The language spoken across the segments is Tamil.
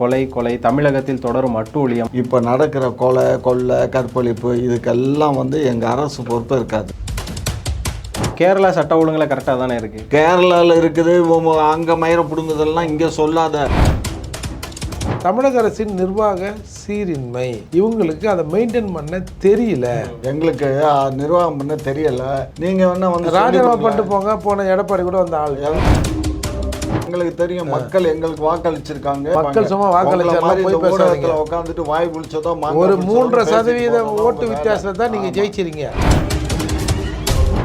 கொலை கொலை தமிழகத்தில் தொடரும் அட்டூழியம் இப்போ நடக்கிற கொலை கொள்ளை கற்பழிப்பு இதுக்கெல்லாம் வந்து எங்கள் அரசு பொறுப்பு இருக்காது. கேரளா சட்ட ஒழுங்குல கரெக்டாக தானே இருக்கு? கேரளாவில் இருக்குது அங்கே மயிரை பிடுங்குதெல்லாம் இங்கே சொல்லாத. தமிழக அரசின் நிர்வாக சீரின்மை. இவங்களுக்கு அதை மெயின்டைன் பண்ண தெரியல. எங்களுக்கு நிர்வாகம் பண்ண தெரியல. நீங்கள் வேணா வந்து ராஜினாமா. பண்ணிட்டு போங்க போன எடப்பாடி கூட வந்த ஆள். எங்களுக்கு தெரியும். மக்கள் எங்களுக்கு வாக்களிச்சிருக்காங்க. மக்கள் சும்மா. ஊடகத்துல உட்காந்துட்டு வாய் மாங்காய் ஒரு மூன்றரை சதவீத ஓட்டு. வித்தியாசத்தை தான் நீங்க ஜெயிச்சிருங்க.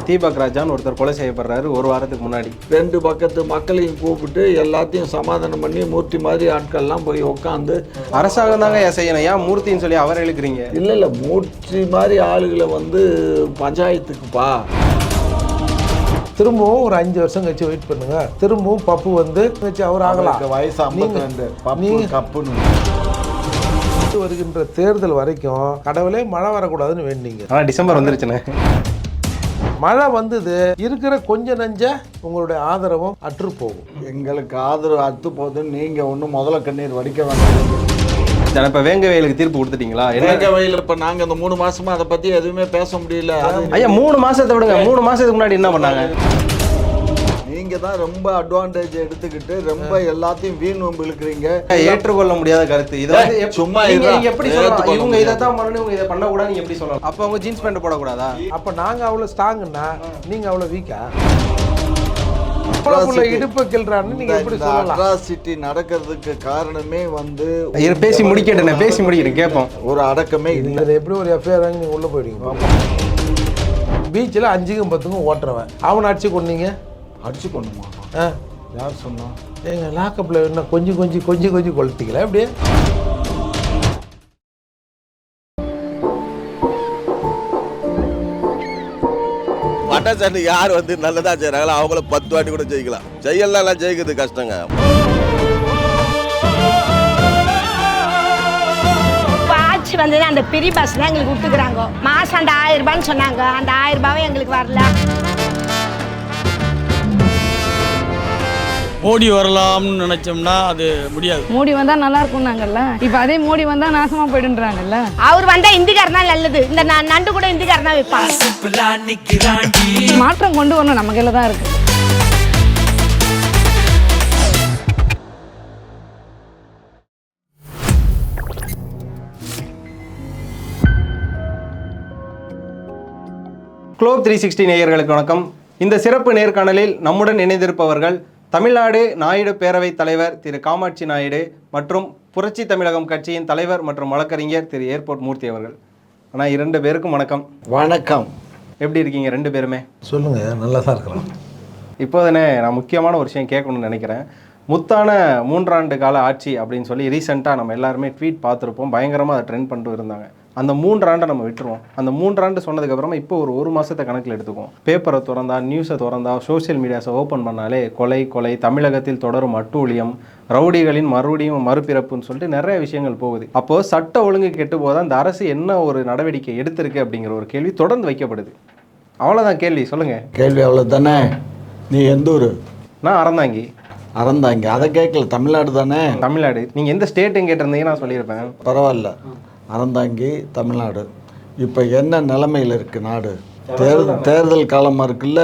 தீபக் ராஜான்னு ஒருத்தர் கொலை செய்யப்படுறாரு ஒரு வாரத்துக்கு முன்னாடி. ரெண்டு பக்கத்து மக்களையும் கூப்பிட்டு எல்லாத்தையும் சமாதானம் பண்ணி மூர்த்தி மாதிரி ஆட்கள்லாம் போய் உட்காந்து அரசாங்கம் தாங்க செய்யணும்? ஏன் மூர்த்தின்னு சொல்லி அவரை இழுக்கிறீங்க? இல்லை இல்லை மூர்த்தி மாதிரி ஆளுகளை வந்து பஞ்சாயத்துக்குப்பா. திரும்பவும் ஒரு அஞ்சு வருஷம் கழிச்சு வெயிட் பண்ணுங்க. திரும்பவும் பப்பு வந்து அவர் ஆகலாம். வயசு ஐம்பத்தி ரெண்டு கப்புன்னு. வருகின்ற தேர்தல் வரைக்கும் கடவுளே மழை வரக்கூடாதுன்னு வேண்டிங்க. ஆனால் டிசம்பர் வந்துருச்சுண்ணே. மழை வந்தது இருக்கிற கொஞ்ச நஞ்ச உங்களுடைய ஆதரவும் அற்று போகும். எங்களுக்கு ஆதரவு அத்து போகுதுன்னு நீங்கள் ஒன்றும் முதல்ல கண்ணீர் வடிக்க வேண்டாம். சரி, இப்ப வேங்க வயலுக்கு தீர்ப்பு கொடுத்துட்டீங்களா? என்ன? எங்க வயலில் இப்போ நாங்கள் இந்த மூணு மாசமா அதை பற்றி எதுவுமே பேச முடியல. ஐயா மூணு மாசத்தை விடுங்க. மூணு மாசத்துக்கு முன்னாடி என்ன பண்ணாங்க? நீங்க தான் ரொம்ப அட்வான்டேஜ் எடுத்துக்கிட்டு ரொம்ப எல்லாத்தையும் வீண் வம்பு இழுக்கிறீங்க. ஏற்றுக்கொள்ள முடியாத கருத்து. இதை வந்து சும்மா நீங்க-. நீங்க எப்படி சொல்லலாம்? இவங்க. இதை தான் பண்ணணும் இவங்க இதை பண்ணக்கூடாது நீங்க எப்படி சொல்லலாம்? அப்ப அவங்க ஜீன்ஸ் பேண்ட் போடக்கூடாதா? அப்ப நாங்க அவ்வளவு ஸ்ட்ராங்குன்னா நீங்க அவ்வளவு வீக்கா அவ்வளவுக்குள்ள இடுப்பை கிள்றான்னு நீங்க எப்படி சொல்லலாம்? அட்ராசிட்டி நடக்கிறதுக்கு காரணமே வந்து பேசி முடிக்கட்டுண்ணே பேசி முடிக்கட்டும் கேட்போம். ஒரு அடக்கமே இல்லை. எப்படி ஒரு எஃப்ஐஆர் வாங்கி நீங்க உள்ள போயிடுவீங்க? பீச்சில் அஞ்சுக்கும் பத்துக்கும் ஓட்டுறவன். அவனை அடிச்சு கொன்னீங்க? அடிச்சு கொண்டுமா ஆ. யார் சொன்னா? எங்க லாக்கப்பில் என்ன கொஞ்சம் கொஞ்சம் கொஞ்சம் கொஞ்சம் கொளுத்திங்களா அப்படியே? பட்டாசாண்டு யார் வந்து நல்லதா செய்றாங்களோ அவங்கள பத்து வாட்டி கூட ஜெயிக்கலாம். ஜெயலாம் ஜெயிக்கிறது கஷ்டங்க. ஆட்சி வந்தது அந்த பெரிய பஸ் தான் எங்களுக்கு விட்டுக்கிறாங்க மாதம் அந்த ஆயிரம் ரூபான்னு சொன்னாங்க. அந்த ஆயிரம் ரூபாவும் எங்களுக்கு வரல. மோடி வரலாம்னு நினைச்சோம்னா அது முடியாது. மோடி வந்தா நல்லா இருக்கும்னாங்கல்ல இப்ப அதே மோடி வந்தா நாசமா போயிடுன்றாங்கல்ல அவர் வந்தால் இந்திக்காரன் நல்லது. இந்த ந- நண்டு கூட இந்திக்காரன் தான் வைப்பாங்க. மாற்றம் கொண்டு வரணும் நம்ம கையில தான் இருக்கு. குளோப் த்ரீ சிக்ஸ்டி நேயர்களுக்கு வணக்கம். இந்த சிறப்பு நேர்காணலில் நம்முடன் இணைந்திருப்பவர்கள் தமிழ்நாடு நாயுடு பேரவைத் தலைவர் திரு காமாட்சி நாயுடு மற்றும் புரட்சி தமிழகம் கட்சியின் தலைவர் மற்றும் வழக்கறிஞர் திரு ஏர்போர்ட் மூர்த்தி அவர்கள். ஆனால் இரண்டு பேருக்கும் வணக்கம். வணக்கம். எப்படி இருக்கீங்க ரெண்டு பேருமே? சொல்லுங்க நல்லா தான் இருக்கிறோம். இப்போதானே நான் முக்கியமான ஒரு விஷயம் கேட்கணும்னு நினைக்கிறேன். முத்தான மூன்றாண்டு கால ஆட்சி அப்படின்னு சொல்லி ரீசெண்டாக நம்ம எல்லாருமே ட்வீட் பார்த்துருப்போம். பயங்கரமாக அதை ட்ரெண்ட் பண்ணிட்டு இருந்தாங்க. அந்த மூன்றாண்டை நம்ம விட்டுருவோம். அந்த மூன்றாண்டு சொன்னதுக்கப்புறமா இப்போ ஒரு ஒரு மாதத்தை கணக்கில் எடுத்துக்குவோம். பேப்பரை திறந்தா நியூஸை திறந்தா சோஷியல் மீடியாஸை ஓப்பன் பண்ணாலே கொலை கொலை தமிழகத்தில் தொடரும் அட்டூழியம் ரவுடிகளின் மறுபடியும் மறுபிறப்புன்னு சொல்லிட்டு நிறைய விஷயங்கள் போகுது. அப்போது சட்ட ஒழுங்கு கெட்டு போதா அந்த அரசு என்ன ஒரு நடவடிக்கை எடுத்திருக்கு அப்படிங்கிற ஒரு கேள்வி தொடர்ந்து வைக்கப்படுது. அவ்வளோதான் கேள்வி சொல்லுங்கள் கேள்வி அவ்வளோ தானே நீ எந்த ஊர்? நான் அறந்தாங்கி. அறந்தாங்க. அதை கேட்கல தமிழ்நாடு தானே? தமிழ்நாடு. நீங்க எந்த ஸ்டேட்டுன்னு கேட்டிருந்தீங்க நான் சொல்லியிருப்பேன். பரவாயில்ல. அறந்தாங்கி தமிழ்நாடு. இப்போ என்ன நிலைமையில் இருக்கு நாடு? தேர்தல் தேர்தல் காலமாக இருக்குல்ல?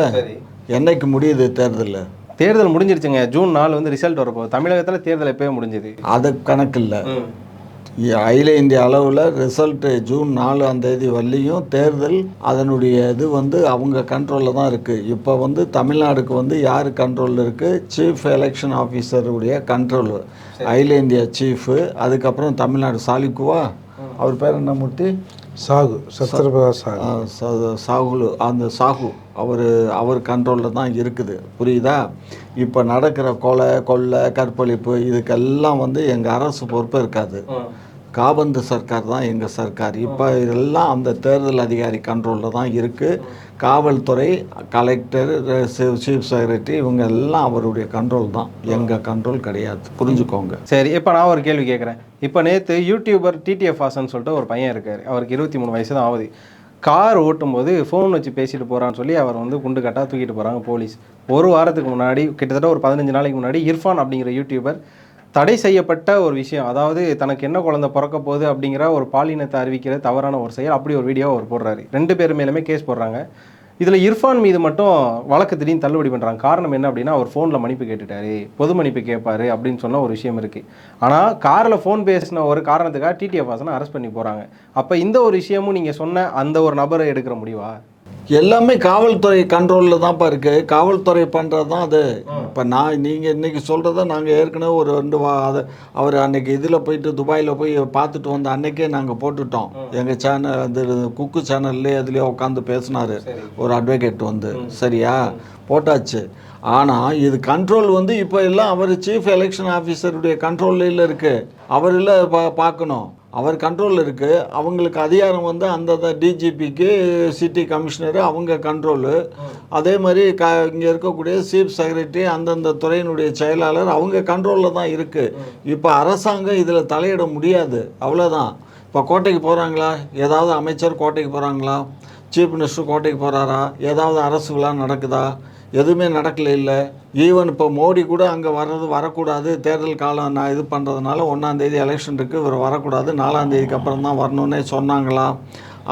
என்னைக்கு முடியுது தேர்தல் தேர்தல் முடிஞ்சிருச்சுங்க. ஜூன் நாலு வந்து ரிசல்ட் வரப்போகுது. தமிழகத்துல தேர்தல் எப்பவே முடிஞ்சது. அது கணக்கு இல்லை. அகில இந்திய அளவில் ரிசல்ட்டு ஜூன் நாலாம் தேதி வரலையும் தேர்தல் அதனுடைய இது வந்து அவங்க கண்ட்ரோலில் தான் இருக்குது இப்போ வந்து தமிழ்நாடுக்கு வந்து யார் கண்ட்ரோலில் இருக்குது சீஃப் எலெக்ஷன் ஆஃபீஸருடைய கண்ட்ரோல் அகில இந்தியா சீஃபு அதுக்கப்புறம் தமிழ்நாடு சாலிக்குவா? அவர் பேர் என்ன மூர்த்தி? சாகு சத்ரபிரதா சாகு. சாகுலு. அந்த சாகு அவர் அவர் கண்ட்ரோலில் தான் இருக்குது. புரியுதா? இப்போ நடக்கிற கொலை கொள்ளை கற்பழிப்பு இதுக்கெல்லாம் வந்து எங்கள் அரசு பொறுப்பு இருக்காது. காபந்து சர்க்கார் தான் எங்கள் சர்க்கார். இப்போ இதெல்லாம் அந்த தேர்தல் அதிகாரி கண்ட்ரோலில் தான் இருக்குது காவல்துறை கலெக்டர் சீஃப் செக்ரட்டரி இவங்க எல்லாம் அவருடைய கண்ட்ரோல் தான். எங்கள் கண்ட்ரோல் கிடையாது. புரிஞ்சுக்கோங்க. சரி இப்போ நான் ஒரு கேள்வி கேட்குறேன் இப்போ நேற்று யூடியூபர் டிடிஎஃப் ஹாசன் சொல்லிட்டு ஒரு பையன் இருக்கார். அவருக்கு இருபத்தி மூணு வயசு தான் ஆகுது. கார் ஓட்டும்போது ஃபோன் வச்சு பேசிட்டு போகிறான்னு சொல்லி அவர் வந்து குண்டு கட்டா தூக்கிட்டு போகிறாங்க போலீஸ். ஒரு வாரத்துக்கு முன்னாடி கிட்டத்தட்ட ஒரு பதினஞ்சு நாளைக்கு முன்னாடி இர்ஃபான் அப்படிங்கிற யூடியூபர் தடை செய்யப்பட்ட ஒரு விஷயம். அதாவது தனக்கு என்ன குழந்தை பிறக்க போகுது அப்படிங்கிற ஒரு பாலினத்தை அறிவிக்கிற தவறான ஒரு செயல் அப்படி ஒரு வீடியோ அவர் போடுறாரு. ரெண்டு பேர் மேலுமே கேஸ் போடுறாங்க. இதில் இர்ஃபான் மீது மட்டும் வழக்கு திடீர்னு தள்ளுபடி பண்ணுறாங்க காரணம் என்ன அப்படின்னா அவர் ஃபோனில் மன்னிப்பு கேட்டுட்டாரு. பொது மன்னிப்பு கேட்பாரு அப்படின்னு சொன்ன ஒரு விஷயம் இருக்குது ஆனால் காரில் ஃபோன் பேசின ஒரு காரணத்துக்காக டிடிஎஃப் வாசனை அரெஸ்ட் பண்ணி போகிறாங்க அப்போ இந்த ஒரு விஷயமும் நீங்கள் சொன்ன அந்த ஒரு நபரை எடுக்கிற முடிவா? எல்லாமே காவல்துறை கண்ட்ரோலில் தான்ப்பா இருக்குது காவல்துறை பண்ணுறது தான் அது இப்போ நான் நீங்கள் இன்றைக்கி சொல்கிறத நாங்கள் ஏற்கனவே ஒரு ரெண்டு வா அதை அவர் அன்னைக்கு இதில் போயிட்டு துபாயில் போய் பார்த்துட்டு வந்த அன்னைக்கே நாங்கள் போட்டுட்டோம். எங்கள் சேனல் அந்த குக்கு சேனல்லே அதுலேயே உட்காந்து பேசினார். ஒரு அட்வொகேட் வந்து. சரியா? போட்டாச்சு. ஆனால் இது கண்ட்ரோல் வந்து இப்போ எல்லாம் அவர் சீஃப் எலெக்ஷன் ஆஃபீஸருடைய கண்ட்ரோலில் இருக்குது அவரில் பா பார்க்கணும். அவர் கண்ட்ரோலில் இருக்குது அவங்களுக்கு அதிகாரம் வந்து அந்தந்த டிஜிபிக்கு சிட்டி கமிஷனரு அவங்க கண்ட்ரோலு அதே மாதிரி க இங்கே இருக்கக்கூடிய சீஃப் செக்ரட்டரி அந்தந்த துறையினுடைய செயலாளர் அவங்க கண்ட்ரோலில் தான் இருக்குது இப்போ அரசாங்கம் இதில் தலையிட முடியாது. அவ்வளோதான் இப்போ கோட்டைக்கு போகிறாங்களா ஏதாவது அமைச்சர் கோட்டைக்கு போகிறாங்களா சீஃப் மினிஸ்டர் கோட்டைக்கு போகிறாரா ஏதாவது அரசு விழா நடக்குதா? எதுவுமே நடக்கல இல்லை. ஈவன் இப்போ மோடி கூட அங்கே வர்றது வரக்கூடாது. தேர்தல் காலம் நான் இது பண்ணுறதுனால ஒன்றாந்தேதி எலெக்ஷன் இருக்குது இவர் வரக்கூடாது. நாலாந்தேதிக்கு அப்புறம் தான் வரணுன்னே சொன்னாங்களா?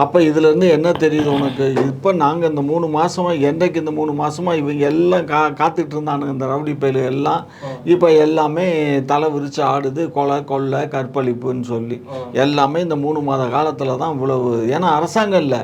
அப்போ இதுலேருந்து என்ன தெரியுது உனக்கு? இப்போ நாங்கள் இந்த மூணு மாதமாக என்றைக்கு இந்த மூணு மாதமாக இவங்க எல்லாம் கா காத்துட்டு இருந்தானுங்க இந்த ரவுடி பயிலு எல்லாம். இப்போ எல்லாமே தலை விரிச்சு ஆடுது. கொலை கொள்ளை கற்பழிப்புன்னு சொல்லி. எல்லாமே இந்த மூணு மாத காலத்தில் தான் இவ்வளவு. ஏன்னா அரசாங்கம் இல்லை.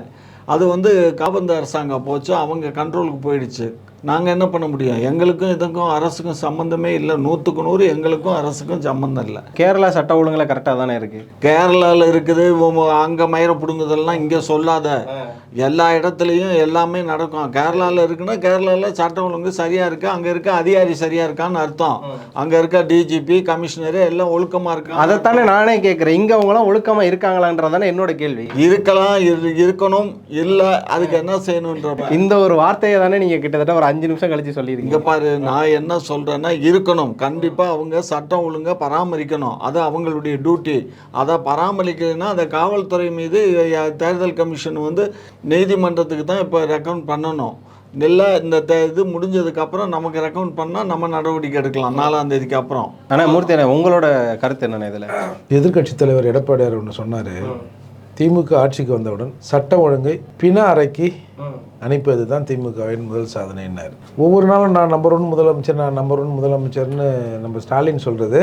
அது வந்து காபந்த அரசாங்கம் போச்சு. அவங்க கண்ட்ரோலுக்கு போயிடுச்சு. நாங்கள் என்ன பண்ண முடியும்? எங்களுக்கும் இதுக்கும் அரசுக்கும் சம்மந்தமே இல்லை. நூற்றுக்கு நூறு எங்களுக்கும் அரசுக்கும் சம்மந்தம் இல்லை. கேரளா சட்ட ஒழுங்குல கரெக்டாக தானே இருக்குது. கேரளாவில் இருக்குது அங்கே மயிர பிடுங்குதெல்லாம் இங்கே சொல்லாத. எல்லா இடத்துலையும் எல்லாமே நடக்கும். கேரளாவில் இருக்குன்னா கேரளாவில் சட்டம் ஒழுங்கு சரியாக இருக்கு? அங்கே இருக்க அதிகாரி சரியாக இருக்கான்னு அர்த்தம். அங்கே இருக்க டிஜிபி கமிஷனரு எல்லாம் ஒழுக்கமாக இருக்காங்க. அதைத்தானே நானே கேட்குறேன் இங்கே அவங்களாம் ஒழுக்கமாக இருக்காங்களான்றதானே என்னோட கேள்வி. இருக்கலாம் இரு- இருக்கணும். இல்லை அதுக்கு என்ன செய்யணுன்ற இந்த ஒரு வார்த்தையை தானே நீங்கள் கிட்டத்தட்ட ஒரு அஞ்சு நிமிஷம் கழிச்சு இங்க பாரு நான் என்ன சொல்றேன்னா இருக்கணும். கண்டிப்பா அவங்க சட்டம் ஒழுங்கா பராமரிக்கணும். அது அவங்களுடைய டியூட்டி அதை பராமரிக்கலைன்னா அந்த காவல்துறை மீது தேர்தல் கமிஷன் வந்து நீதிமன்றத்துக்கு தான் இப்போ ரெக்கமெண்ட் பண்ணணும். இல்லை இந்த தே- இது முடிஞ்சதுக்கு அப்புறம் நமக்கு ரெக்கமெண்ட் பண்ணால் நம்ம நடவடிக்கை எடுக்கலாம் நாலாம் தேதிக்கு அப்புறம். ஆனால் மூர்த்தி உங்களோட கருத்து என்னண்ணே இதில்? எதிர்க்கட்சித் தலைவர் எடப்பாடியார் ஒன்று சொன்னார். திமுக ஆட்சிக்கு வந்தவுடன் சட்ட ஒழுங்கை பிண அறைக்கு அனுப்பியது தான் திமுகவின் முதல் சாதனைன்னார் ஒவ்வொரு நாளும் நான் நம்பர் ஒன் முதலமைச்சர் நான் நம்பர் ஒன் முதலமைச்சர்னு நம்ம ஸ்டாலின் சொல்கிறது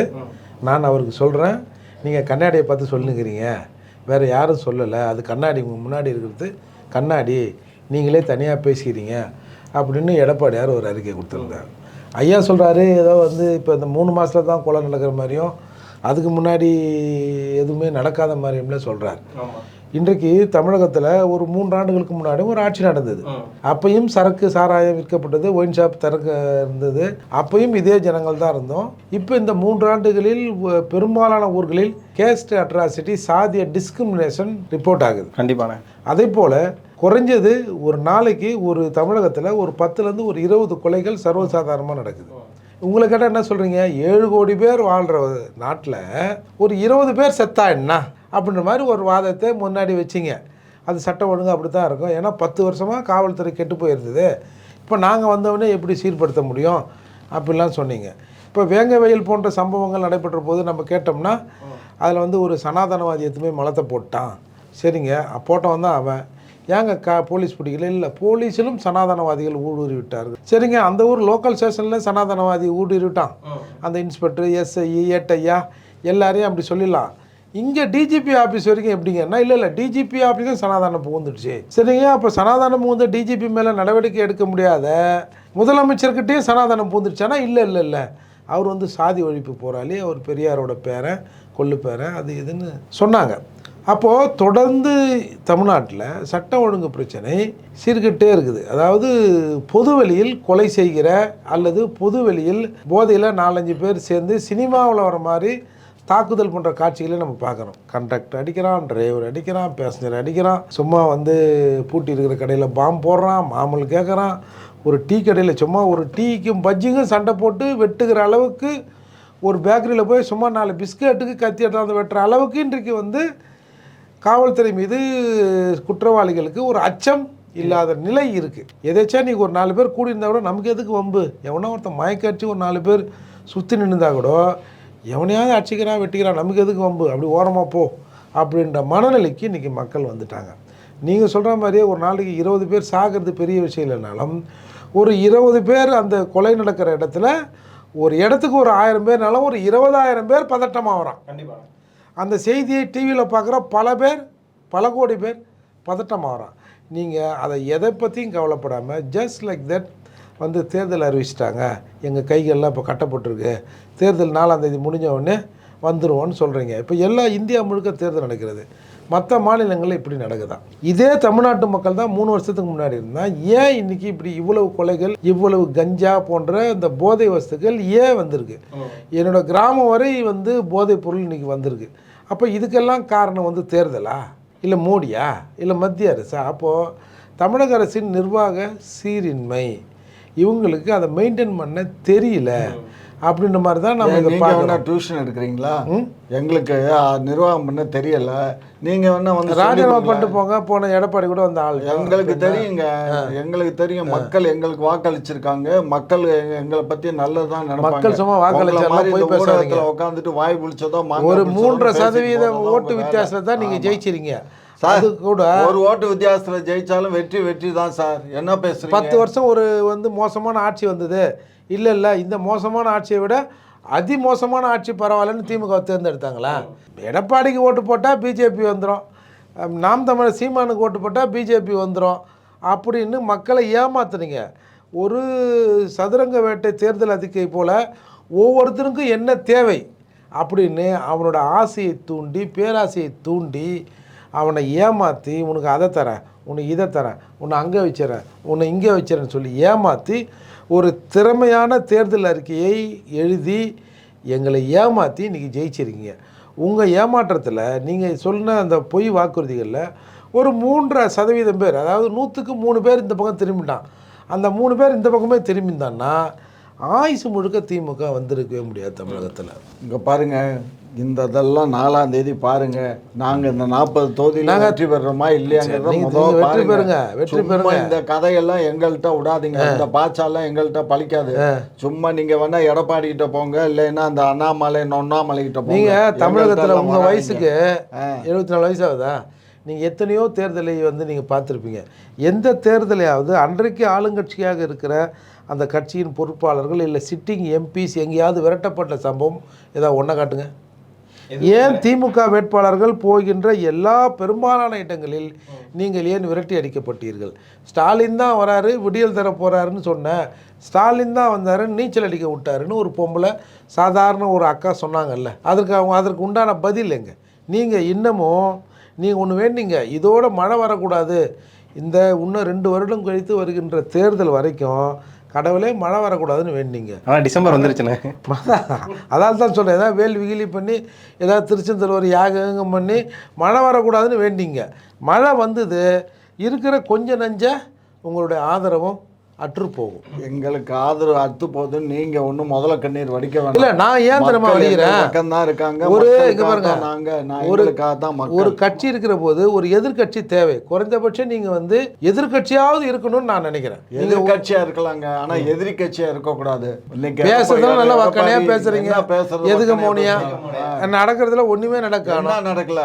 நான் அவருக்கு சொல்கிறேன் நீங்கள் கண்ணாடியை பார்த்து சொல்லுங்கிறீங்க. வேறு யாரும் சொல்லலை. அது கண்ணாடி உங்கள் முன்னாடி இருக்கிறது. கண்ணாடி. நீங்களே தனியாக பேசிக்கிறீங்க. அப்படின்னு எடப்பாடியார் ஒரு அறிக்கை கொடுத்துருந்தார். ஐயா சொல்கிறாரு ஏதோ வந்து இப்போ இந்த மூணு மாதத்துல தான் கொலை நடக்கிற மாதிரியும் அதுக்கு முன்னாடி எதுவுமே நடக்காத மாதிரியும்ல சொல்கிறார் இன்றைக்கு தமிழகத்தில் ஒரு மூன்று ஆண்டுகளுக்கு முன்னாடி ஒரு ஆட்சி நடந்தது. அப்பையும் சரக்கு சாராயம் விற்கப்பட்டது ஒயின் ஷாப் திறக்க இருந்தது. அப்பையும் இதே ஜனங்கள் தான் இருந்தோம். இப்போ இந்த மூன்று ஆண்டுகளில் வ- பெரும்பாலான ஊர்களில் கேஸ்ட் அட்ராசிட்டி சாதிய டிஸ்கிரிமினேஷன் ரிப்போர்ட் ஆகுது. கண்டிப்பாண்ணே அதே போல் குறைஞ்சது ஒரு நாளைக்கு ஒரு தமிழகத்தில் ஒரு பத்துலேருந்து ஒரு இருபது கொலைகள் சர்வசாதாரணமாக நடக்குது. உங்களை கேட்டால் என்ன சொல்கிறீங்க ஏழு கோடி பேர் வாழ்கிற நாட்டில் ஒரு இருபது பேர் செத்தா என்ன? அப்படின்ற மாதிரி ஒரு வாதத்தை முன்னாடி வச்சிங்க. அது சட்டம் ஒழுங்கு அப்படி தான் இருக்கும். ஏன்னா பத்து வருஷமாக காவல்துறை கெட்டு போயிருந்தது. இப்போ நாங்கள் வந்தவொடனே எப்படி சீர்படுத்த முடியும்? அப்படிலாம் சொன்னீங்க. இப்போ வேங்க வயல் போன்ற சம்பவங்கள் நடைபெற்ற போது நம்ம கேட்டோம்னா அதில் வந்து ஒரு சனாதனவாதி எதுவுமே மலத்தை போட்டான். சரிங்க. போட்டவன் தான் அவன். ஏங்க கா போலீஸ் பிடிக்கல? இல்லை போலீஸிலும் சனாதனவாதிகள் ஊடுருவி விட்டார்கள் சரிங்க அந்த ஊர் லோக்கல் ஸ்டேஷனில் சனாதனவாதி ஊடுருவி விட்டான் அந்த இன்ஸ்பெக்டர் எஸ்ஐ ஏட்டையா எல்லாரையும் அப்படி சொல்லிடலாம். இங்கே டிஜிபி ஆஃபீஸ் வரைக்கும் எப்படிங்கன்னா இல்லை இல்லை டிஜிபி ஆஃபீஸும் சனாதானம் புகுந்துடுச்சு. சரிங்க அப்போ சனாதானம் புகுந்த டிஜிபி மேலே நடவடிக்கை எடுக்க முடியாத முதலமைச்சர்கிட்டயும் சனாதானம் புகுந்துடுச்சானா இல்லை இல்லை இல்லை. அவர் வந்து சாதி ஒழிப்பு போராளி அவர் பெரியாரோட பேரன் கொள்ளு பேரன் அது இதுன்னு சொன்னாங்க. அப்போது தொடர்ந்து தமிழ்நாட்டில் சட்ட ஒழுங்கு பிரச்சனை சீர்கிட்டே இருக்குது. அதாவது பொதுவெளியில் கொலை செய்கிற அல்லது பொதுவெளியில் போதையில் நாலஞ்சு பேர் சேர்ந்து சினிமாவில் வர மாதிரி தாக்குதல் பண்ணுற காட்சிகளை நம்ம பார்க்குறோம். கண்டக்டர் அடிக்கிறான் டிரைவர் அடிக்கிறான் பேசஞ்சர் அடிக்கிறான். சும்மா வந்து பூட்டி இருக்கிற கடையில் பாம்பு போடுறான் மாமல் கேட்குறான் ஒரு டீ கடையில் சும்மா ஒரு டீக்கும் பஜ்ஜிக்கும் சண்டை போட்டு வெட்டுகிற அளவுக்கு ஒரு பேக்கரியில் போய் சும்மா நாலு பிஸ்கட்டுக்கு கத்தி எடுத்தாந்து வெட்டுற அளவுக்கு இன்றைக்கு வந்து காவல்துறை மீது குற்றவாளிகளுக்கு ஒரு அச்சம் இல்லாத நிலை இருக்குது எதேச்சா நீ ஒரு நாலு பேர் கூடி இருந்தால் கூட நமக்கு எதுக்கு வம்பு? எவனோ ஒருத்தன் மயக்கடிச்சு ஒரு நாலு பேர் சுற்றி நின்றுந்தா கூட எவனையாவது அடிச்சிக்கிறான் வெட்டிக்கிறான் நமக்கு எதுக்கு வம்பு? அப்படி ஓரமாக போ அப்படின்ற மனநிலைக்கு இன்றைக்கி மக்கள் வந்துட்டாங்க. நீங்கள் சொல்கிற மாதிரியே ஒரு நாளைக்கு இருபது பேர் சாகிறது பெரிய விஷயம் இல்லைனாலும் ஒரு இருபது பேர் அந்த கொலை நடக்கிற இடத்துல ஒரு இடத்துக்கு ஒரு ஆயிரம் பேர்னாலும் ஒரு இருபதாயிரம் பேர் பதட்டமாக வரான். கண்டிப்பாக அந்த செய்தியை டிவியில் பார்க்குற பல பேர் பல கோடி பேர் பதட்டமாகறான் நீங்கள் அதை எதை பற்றியும் கவலைப்படாமல் ஜஸ்ட் லைக் தட் வந்து தேர்தல் அறிவிச்சிட்டாங்க. எங்கள் கைகள்லாம் இப்போ கட்டப்பட்டிருக்கு. தேர்தல் நாலாம் தேதி முடிஞ்ச உடனே வந்துருவோன்னு சொல்கிறீங்க இப்போ எல்லா இந்தியா முழுக்க தேர்தல் நடக்கிறது. மற்ற மாநிலங்களில் இப்படி நடக்குதான் இதே தமிழ்நாட்டு மக்கள் தான் மூணு வருஷத்துக்கு முன்னாடி இருந்தால் ஏன் இன்னைக்கு இப்படி இவ்வளவு கொலைகள் இவ்வளவு கஞ்சா போன்ற இந்த போதை வஸ்துக்கள் ஏன் வந்திருக்கு? என்னோட கிராமம் வரை வந்து போதைப் பொருள் இன்னைக்கு வந்திருக்கு. அப்போ இதுக்கெல்லாம் காரணம் வந்து தேர்தலா? இல்லை மோடியா? இல்லை மத்திய அரசா? அப்போது தமிழக அரசின் நிர்வாக சீரின்மை. இவங்களுக்கு அதை மெயின்டைன் பண்ண தெரியல. அப்படின்ற மாதிரி தான் நம்ம இதை நீங்க பார்க்குறோம். டியூஷன் எடுக்கிறீங்களா? எங்களுக்கு நிர்வாகம் பண்ண தெரியல. நீங்க வேணா வந்து ராஜினாமா. பண்ணிட்டு போங்க போன எடப்பாடி கூட வந்த ஆள். எங்களுக்கு தெரியுங்க. எங்களுக்கு தெரியும். மக்கள் எங்களுக்கு வாக்களிச்சிருக்காங்க. மக்கள் எங்க- எங்களை பத்தி நினைப்பாங்க. மக்கள் சும்மா. ஊடகத்துல உட்காந்துட்டு வாய் பிடிச்சதோ ஒரு மூன்றரை சதவீத ஓட்டு வித்தியாசத்தில் தான் நீங்கள் ஜெயிச்சிருங்க. சார் அது கூட ஒரு ஓட்டு வித்தியாசத்துல ஜெயிச்சாலும் வெற்றி வெற்றி தான் சார். என்ன பேசுறீங்க? பத்து வருஷம் ஒரு வந்து மோசமான ஆட்சி வந்தது. இல்லை இல்லை இந்த மோசமான ஆட்சியை விட அதி மோசமான ஆட்சி பரவாயில்லன்னு திமுக தேர்ந்தெடுத்தாங்களா? எடப்பாடிக்கு ஓட்டு போட்டால் பிஜேபி வந்துடும் நாம் தமிழர் சீமானுக்கு ஓட்டு போட்டால் பிஜேபி வந்துடும் அப்படின்னு மக்களை ஏமாத்துனீங்க. ஒரு சதுரங்க வேட்டை தேர்தல் அதிகை போல் ஒவ்வொருத்தருக்கும் என்ன தேவை? அப்படின்னு அவனோட ஆசையை தூண்டி பேராசையை தூண்டி அவனை ஏமாற்றி உனக்கு அதை தரேன் உனக்கு இதை தரேன் உன்னை அங்கே வச்சிடறேன் உன்னை இங்கே வச்சிடறேன்னு சொல்லி ஏமாற்றி ஒரு திறமையான தேர்தல் அறிக்கையை எழுதி எங்களை ஏமாற்றி இன்றைக்கி ஜெயிச்சிருக்கீங்க. உங்கள் ஏமாற்றத்தில் நீங்கள் சொன்ன அந்த பொய் வாக்குறுதிகளில் ஒரு மூன்றரை சதவீதம் பேர் அதாவது நூற்றுக்கு மூணு பேர் இந்த பக்கம் திரும்பிட்டான். அந்த மூணு பேர் இந்த பக்கமே திரும்பிந்தான்னா ஆயுசு முழுக்க திமுக வந்திருக்கவே முடியாது தமிழகத்தில். இங்கே பாருங்கள் இந்த இதெல்லாம் நாலாம் தேதி பாருங்க. நாங்க இந்த நாற்பது தொகுதியில நாங்க- வெற்றி பெறுறோமா இல்லையாங்கிறத நீங்க- முதல்ல நீங்க வெற்றி. பெறுங்க, வெற்றி பெறுங்க. இந்த கதையெல்லாம் எங்கள்கிட்ட விடாதீங்க. இந்த பாச்சாலாம் எங்கள்கிட்ட பழிக்காது. சும்மா நீங்க வேணா எடப்பாடி கிட்ட போங்க இல்லைன்னா அந்த அண்ணாமலை நொண்ணாமலை கிட்ட போங்க. எங்கள்கிட்ட தமிழகத்தில் வராதீங்க. வயசுக்கு எழுபத்தி நாலு வயசு ஆகுதா? நீங்கள் எத்தனையோ தேர்தலை வந்து நீங்கள் பார்த்துருப்பீங்க. எந்த தேர்தலையாவது அன்றைக்கு ஆளுங்கட்சியாக இருக்கிற அந்த கட்சியின் பொறுப்பாளர்கள் இல்லை சிட்டிங் எம்பிஸ் எங்கேயாவது விரட்டப்பட்ட சம்பவம் ஏதாவது ஒன்றை காட்டுங்க. ஏன் திமுக வேட்பாளர்கள் போகின்ற எல்லா பெரும்பாலான இடங்களில் நீங்கள் ஏன் விரட்டி அடிக்கப்பட்டீர்கள்? ஸ்டாலின் தான் வராரு விடியல் தர போறாருன்னு சொன்னேன் ஸ்டாலின் தான் வந்தாரு நீச்சல் அடிக்க விட்டாருன்னு ஒரு பொம்பளை சாதாரண ஒரு அக்கா சொன்னாங்கல்ல. அதற்கு அவங்க அதற்கு உண்டான பதில் எங்க? நீங்கள் இன்னமும் நீங்கள் ஒன்று வேண்டிங்க. இதோட மழை வரக்கூடாது. இந்த இன்னும் ரெண்டு வருடம் கழித்து வருகின்ற தேர்தல் வரைக்கும் கடவுளே மழை வரக்கூடாதுன்னு வேண்டிங்க ஆனால் டிசம்பர் வந்துருச்சுண்ணே. அதால் தான் சொல்கிறேன் ஏதாவது வேல் விகிலி பண்ணி ஏதாவது திருச்செந்தூர் யாகம் பண்ணி மழை வரக்கூடாதுன்னு வேண்டிங்க மழை வந்தது இருக்கிற கொஞ்ச நஞ்ச உங்களுடைய ஆதரவும் அற்று போகும். எங்களுக்கு ஆதரவு அத்து போதும் நீங்க ஒண்ணும் முதல்ல கண்ணீர் வடிக்க இல்ல வேண்டாம் நான் ஏன் மக்கள் வடிக்கிறேன் எங்கள் பக்கம்தான் இருக்காங்க ஒரு இங்க பாருங்க. தான் நாங்க நான் ஒரு தான் ஒரு கட்சி இருக்கிற போது ஒரு எதிர்க்கட்சி தேவை. குறைந்தபட்சம் நீங்க வந்து எதிர்க்கட்சியாவது இருக்கணும்னு நான் நினைக்கிறேன். நீங்க எதிர்கட்சியா இருக்கலாங்க. ஆனா எதிரி கட்சியா இருக்க கூடாது இன்னைக்கு பேசுறதும் நல்லா எடப்பாடி வக்கனையா பேசுறீங்க? பேசுறது எதுக்கு மோனியா? நடக்கிறதுல ஒண்ணுமே நடக்காது. என்ன நடக்கல?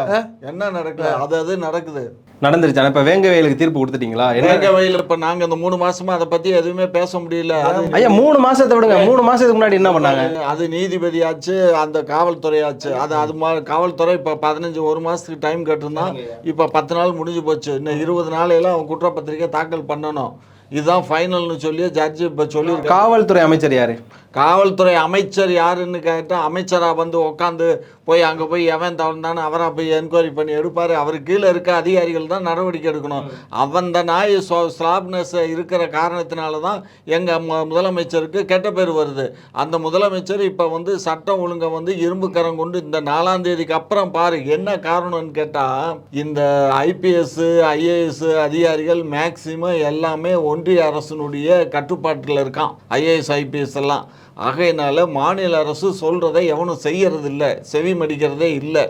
என்ன நடக்கல? அது அது நடக்குது. நடந்துருச்சு இப்போ வேங்க வயலுக்கு தீர்ப்பு கொடுத்துட்டீங்களா? வேங்க வயல் இப்ப நாங்க இந்த மூணு மாசமா அதை பத்தி எதுவுமே பேச முடியல. ஐயா மூணு மாசத்தை விடுங்க. மூணு மாசத்துக்கு முன்னாடி என்ன பண்ணாங்க? அது நீதிபதி ஆச்சு அந்த காவல்துறை ஆச்சு. அது அது காவல்துறை இப்ப பதினஞ்சு ஒரு மாசத்துக்கு டைம் கேட்டிருந்தான். இப்ப பத்து நாள் முடிஞ்சு போச்சு. இன்னும் இருபது நாளையில அவன் குற்றப்பத்திரிக்கை தாக்கல் பண்ணணும். இதுதான் ஃபைனல்னு சொல்லி ஜட்ஜி இப்ப சொல்லியிருக்காங்க காவல்துறை அமைச்சர் யாரு? காவல்துறை அமைச்சர் யாருன்னு கேட்டால் அமைச்சராக வந்து உட்காந்து போய் அங்கே போய் எவன் தவறுந்தானு அவராக போய் என்கொயரி பண்ணி எடுப்பார். அவர் கீழே இருக்க அதிகாரிகள் தான் நடவடிக்கை எடுக்கணும். அவன் அந்த நாய் ஸ்லாப்னஸ் இருக்கிற காரணத்தினால தான் எங்கள் முதலமைச்சருக்கு கெட்ட பேர் வருது. அந்த முதலமைச்சர் இப்போ வந்து சட்டம் ஒழுங்கை வந்து இரும்பு கரம் கொண்டு இந்த நாலாம் தேதிக்கு அப்புறம் பாரு என்ன காரணம்னு கேட்டால் இந்த ஐபிஎஸ் ஐஏஎஸ் அதிகாரிகள் மேக்சிமம் எல்லாமே ஒன்றிய அரசினுடைய கட்டுப்பாட்டில் இருக்கான். ஐஏஎஸ் ஐபிஎஸ் எல்லாம். ஆகையினால மாநில அரசு சொல்றதை எவனும் செய்யறது இல்ல செவி மடிக்கிறதே இல்லை.